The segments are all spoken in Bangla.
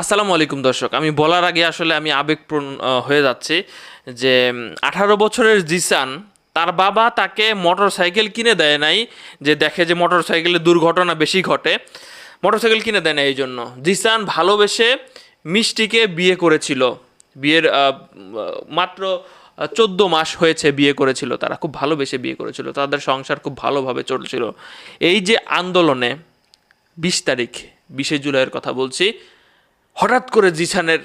আসসালামু আলাইকুম দর্শক, আমি বলার আগে আসলে আমি আবেগপ্রণ হয়ে যাচ্ছি যে আঠারো বছরের জিসান, তার বাবা তাকে মোটর সাইকেল কিনে দেয় নাই, যে দেখে যে মোটর সাইকেলে দুর্ঘটনা বেশি ঘটে। মোটর সাইকেল কিনে দেয় না এই জন্য। জিসান ভালোবেসে মিষ্টিকে বিয়ে করেছিল। বিয়ের মাত্র চোদ্দ মাস হয়েছে বিয়ে করেছিল তারা। খুব ভালোবেসে বিয়ে করেছিল। তাদের সংসার খুব ভালোভাবে চলছিল। এই যে আন্দোলনে বিশ তারিখ, বিশে জুলাইয়ের কথা বলছি হঠাৎ করে জিসানের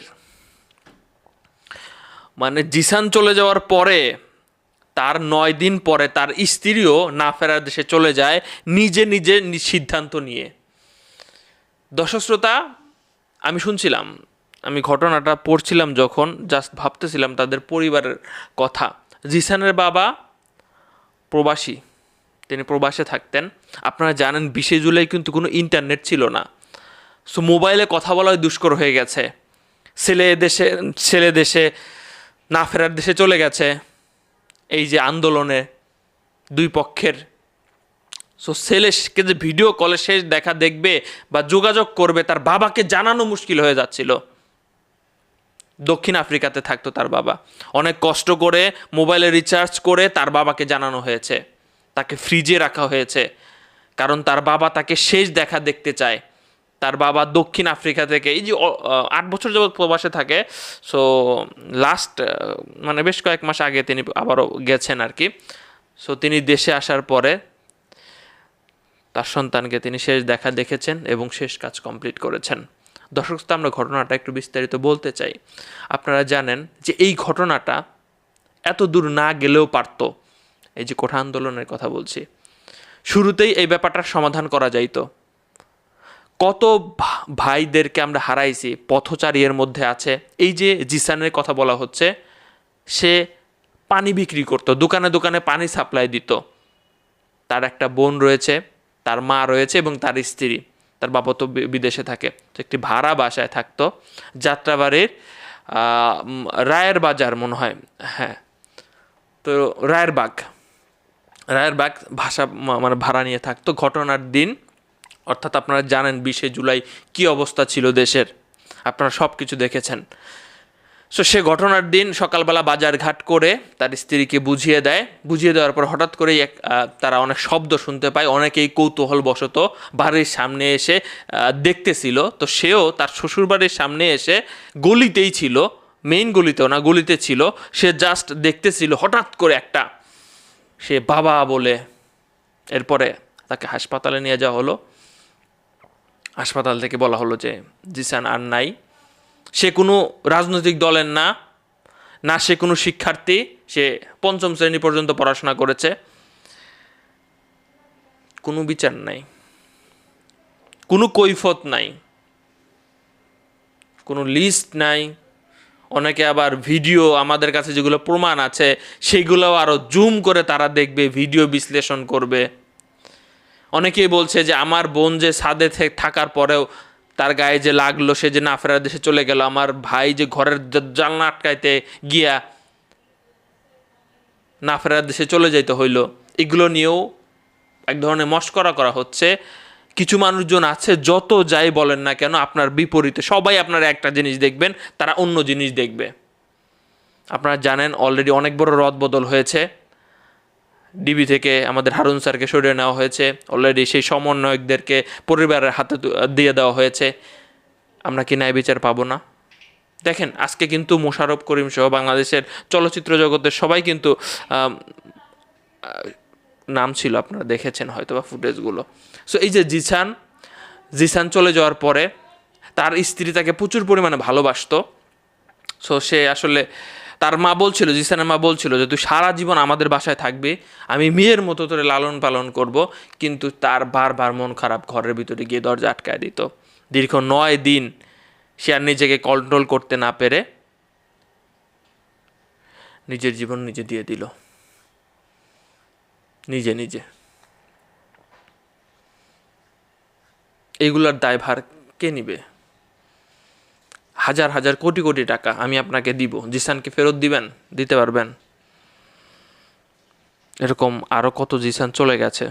মানে জিসান চলে যাওয়ার পরে, তার নয় দিন পরে তার স্ত্রীও না ফেরার দেশে চলে যায় নিজে নিজে সিদ্ধান্ত নিয়ে। দর্শক শ্রোতা আমি শুনছিলাম, আমি ঘটনাটা পড়ছিলাম যখন জাস্ট ভাবতেছিলাম তাদের পরিবারের কথা। জিসানের বাবা প্রবাসী, তিনি প্রবাসে থাকতেন। আপনারা জানেন বিশে জুলাই কিন্তু কোনো ইন্টারনেট ছিল না। সো মোবাইলে কথা বলা দুষ্কর হয়ে গেছে। ছেলে দেশে ছেলে দেশে, না ফেরার দেশে চলে গেছে। এই যে আন্দোলনে দুই পক্ষের। সো ছেলেকে যে ভিডিও কলে শেষ দেখা দেখবে বা যোগাযোগ করবে, তার বাবাকে জানানো মুশকিল হয়ে যাচ্ছিল। দক্ষিণ আফ্রিকাতে থাকতো তার বাবা। অনেক কষ্ট করে মোবাইলে রিচার্জ করে তার বাবাকে জানানো হয়েছে। তাকে ফ্রিজে রাখা হয়েছে। কারণ তার বাবা তাকে শেষ দেখা দেখতে চায়। তার বাবা দক্ষিণ আফ্রিকা থেকে, এই যে আট বছর যাবৎ প্রবাসে থাকে সো লাস্ট মানে বেশ কয়েক মাস আগে তিনি আবারও গেছেন আর কি। সো তিনি দেশে আসার পরে তার সন্তানকে তিনি শেষ দেখা দেখেছেন এবং শেষ কাজ কমপ্লিট করেছেন। দর্শক আমরা ঘটনাটা একটু বিস্তারিত বলতে চাই। আপনারা জানেন যে এই ঘটনাটা এত দূর না গেলেও পারতো। এই যে কোঠা আন্দোলনের কথা বলছি। শুরুতেই এই ব্যাপারটার সমাধান করা যাইতো। কত ভাইদেরকে আমরা হারাইছি পথচারী এর মধ্যে আছে। এই যে জিসানের কথা বলা হচ্ছে, সে পানি বিক্রি করতো, দোকানে দোকানে পানি সাপ্লাই দিত। তার একটা বোন রয়েছে, তার মা রয়েছে এবং তার স্ত্রী। তার বাবা তো বিদেশে থাকে। তো একটি ভাড়া বাসায় থাকতো। যাত্রাবাড়ির রায়ের বাজার মনে হয় হ্যাঁ। তো রায়ের বাগ রায়ের বাগ ভাষা মানে ভাড়া নিয়ে থাকতো। ঘটনার দিন অর্থাৎ আপনারা জানেন বিশে জুলাই কি অবস্থা ছিল দেশের। আপনারা সব কিছু দেখেছেন। সো সে ঘটনার দিন সকালবেলা বাজার ঘাট করে তার স্ত্রীকে বুঝিয়ে দেয়। বুঝিয়ে দেওয়ার পর হঠাৎ করেই এক তারা অনেক শব্দ শুনতে পায়। অনেকেই কৌতূহলবশত বাড়ির সামনে এসে দেখতেছিল। তো সেও তার শ্বশুর বাড়ির সামনে এসে গলিতেই ছিল। মেইন গলিতেও না, গলিতে ছিল। সে জাস্ট দেখতেছিল হঠাৎ করে একটা। সে বাবা বলে, এরপরে তাকে হাসপাতালে নিয়ে যাওয়া হলো। হাসপাতাল থেকে বলা হলো যে জিসান আর নাই। সে কোনো রাজনৈতিক দলের না না সে কোনো শিক্ষার্থী, সে পঞ্চম শ্রেণি পর্যন্ত পড়াশোনা করেছে। কোনো বিচার নাই। কোনো কৈফত নাই। কোনো লিস্ট নাই। অনেকে আবার ভিডিও আমাদের কাছে যেগুলো প্রমাণ আছে, সেগুলোও আরও জুম করে তারা দেখবে ভিডিও বিশ্লেষণ করবে। অনেকেই বলছে যে আমার বোন যে ছাদে থাকার পরেও তার গায়ে যে লাগল, সে যে না ফেরার দেশে চলে গেল, আমার ভাই যে ঘরের জ- জানলা আটকাইতে গিয়া না ফেরার দেশে চলে যাইতে হইল, এগুলো নিয়েও এক ধরনের মস্করা করা হচ্ছে। কিছু মানুষজন আছে, যত যাই বলেন না কেন, আপনার বিপরীতে সবাই আপনার একটা জিনিস দেখবেন, তারা অন্য জিনিস দেখবে। আপনারা জানেন অলরেডি অনেক বড় রদ বদল হয়েছে। ডিবি থেকে আমাদের হারুন স্যারকে সরিয়ে নেওয়া হয়েছে। অলরেডি সেই সমন্বয়কদেরকে পরিবারের হাতে দিয়ে দেওয়া হয়েছে। আমরা কি ন্যায় বিচার পাবো না? দেখেন, আজকে কিন্তু মোশাররফ করিম সহ বাংলাদেশের চলচ্চিত্র জগতের সবাই কিন্তু নাম ছিল আপনারা দেখেছেন হয়তো বা ফুটেজগুলো। সো এই যে জিসান জিসান চলে যাওয়ার পরে তার স্ত্রী তাকে প্রচুর পরিমাণে ভালোবাসতো। সো সে আসলে তার মা বলছিল, জিসানের মা বলছিল যে, তুই সারা জীবন আমাদের বাসায় থাকবি, আমি মেয়ের মতো তোরে লালন পালন করব। কিন্তু তার বারবার মন খারাপ ঘরের ভিতরে গিয়ে দরজা আটকায় দিত। দীর্ঘ নয় দিন সে আর নিজেকে কন্ট্রোল করতে না পেরে নিজের জীবন নিজে দিয়ে দিল। নিজে নিজে। এইগুলোর দায়ভার কে নিবে? হাজার হাজার কোটি কোটি টাকা আমি আপনাকে দিব। জিসানকে ফেরত দিবেন, দিতে পারবেন। এরকম আরও কত জিসান চলে গেছে।